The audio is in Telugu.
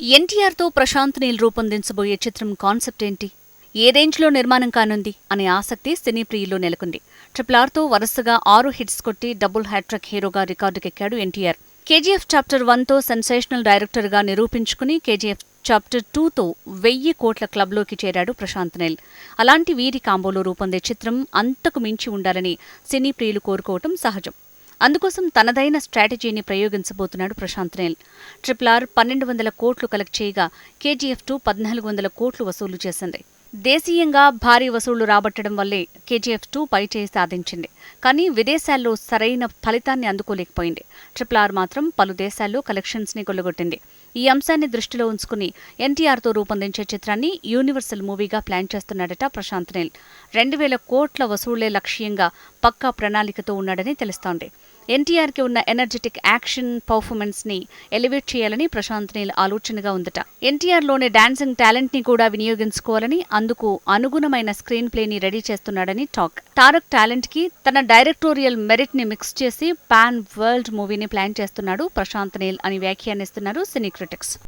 ఎన్టీఆర్తో ప్రశాంత్ నీల్ రూపొందించబోయే చిత్రం కాన్సెప్ట్ ఏంటి? ఏ రేంజ్లో నిర్మాణం కానుంది? అనే ఆసక్తి సినీ ప్రియుల్లో నెలకొంది. ట్రిపుల్ ఆర్తో వరుసగా ఆరు హిట్స్ కొట్టి డబుల్ హ్యాట్రిక్ హీరోగా రికార్డుకెక్కాడు ఎన్టీఆర్. కేజీఎఫ్ చాప్టర్ వన్తో సెన్సేషనల్ డైరెక్టర్గా నిరూపించుకుని కేజీఎఫ్ చాప్టర్ టూతో వెయ్యి కోట్ల క్లబ్లోకి చేరాడు ప్రశాంత్ నెల్. అలాంటి వీరి కాంబోలో రూపొందే చిత్రం అంతకు మించి ఉండాలని సినీ ప్రియులు కోరుకోవటం సహజం. అందుకోసం తనదైన స్ట్రాటజీని ప్రయోగించబోతున్నాడు ప్రశాంత్ నేల్. ట్రిపుల్ ఆర్ పన్నెండు వందల కోట్లు కలెక్ట్ చేయగా కేజీఎఫ్ టూ పద్నాలుగు వందల కోట్లు వసూలు చేసింది. దేశీయంగా భారీ వసూళ్ళు రాబట్టడం వల్లే కేజీఎఫ్ టూ పైచేయి సాధించింది. కానీ విదేశాల్లో సరైన ఫలితాన్ని అందుకోలేకపోయింది. ట్రిపుల్ ఆర్ మాత్రం పలు దేశాల్లో కలెక్షన్స్ని కొల్లగొట్టింది. ఈ అంశాన్ని దృష్టిలో ఉంచుకుని ఎన్టీఆర్తో రూపొందించే చిత్రాన్ని యూనివర్సల్ మూవీగా ప్లాన్ చేస్తున్నాడట ప్రశాంత్ నీల్. రెండు వేల కోట్ల వసూళ్ళే లక్ష్యంగా పక్కా ప్రణాళికతో ఉన్నాడని తెలుస్తోంది. ఎన్టీఆర్కి ఉన్న ఎనర్జెటిక్ యాక్షన్ పర్ఫార్మెన్స్ని ఎలివేట్ చేయాలని ప్రశాంత్ నీల్ ఆలోచనగా ఉందట. ఎన్టీఆర్లోని డాన్సింగ్ టాలెంట్ని కూడా వినియోగించుకోవాలని అందుకు అనుగుణమైన స్క్రీన్ ప్లేని రెడీ చేస్తున్నాడని టాక్. తారక్ టాలెంట్కి తన డైరెక్టోరియల్ మెరిట్ని మిక్స్ చేసి పాన్ వరల్డ్ మూవీని ప్లాన్ చేస్తున్నాడు ప్రశాంత్ నీల్ అని వ్యాఖ్యానిస్తున్నారు సినీ architects